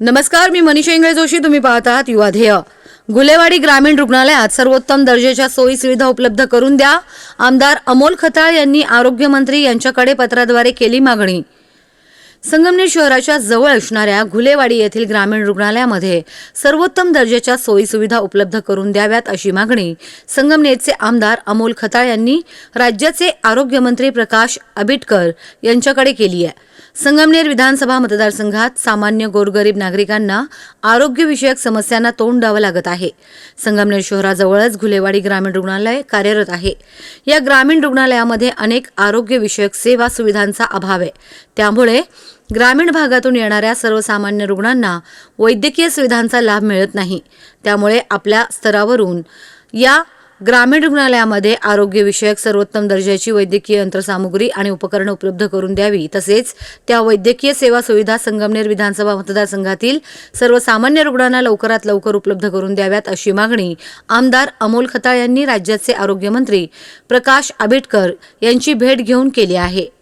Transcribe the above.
नमस्कार मी मनीषा इंगळे जोशी. तुम्ही पाहत आहात युवाध्येय गुलेवाडी ग्रामीण रुग्णालयात सर्वोत्तम दर्जाच्या सोयी सुविधा उपलब्ध करून द्या. आमदार अमोल खताळ यांनी आरोग्यमंत्री यांच्याकडे पत्राद्वारे केली मागणी. संगमनेर शहराच्या जवळ असणाऱ्या घुलेवाडी येथील ग्रामीण रुग्णालयामध्ये सर्वोत्तम दर्जाच्या सोयीसुविधा उपलब्ध करून द्याव्यात अशी मागणी संगमनेरचे आमदार अमोल खताळ यांनी राज्याचे आरोग्यमंत्री प्रकाश आबिटकर यांच्याकडे केली आहे. संगमनेर विधानसभा मतदारसंघात सामान्य गोरगरीब नागरिकांना आरोग्यविषयक समस्यांना तोंड द्यावं लागत आहे. संगमनेर शहराजवळच घुलेवाडी ग्रामीण रुग्णालय कार्यरत आहे. या ग्रामीण रुग्णालयामध्ये अनेक आरोग्यविषयक सेवा सुविधांचा अभाव आहे. त्यामुळे ग्रामीण भागातून येणाऱ्या सर्वसामान्य रुग्णांना वैद्यकीय सुविधांचा लाभ मिळत नाही. त्यामुळे आपल्या स्तरावरून या ग्रामीण रुग्णालयामध्ये आरोग्यविषयक सर्वोत्तम दर्जाची वैद्यकीय यंत्रसामुग्री आणि उपकरणं उपलब्ध करून द्यावी. तसेच त्या वैद्यकीय सेवा सुविधा संगमनेर विधानसभा मतदारसंघातील सर्वसामान्य रुग्णांना लवकरात लवकर उपलब्ध करून द्याव्यात अशी मागणी आमदार अमोल खताळ यांनी राज्याचे आरोग्यमंत्री प्रकाश आंबेडकर यांची भेट घेऊन केली आहे.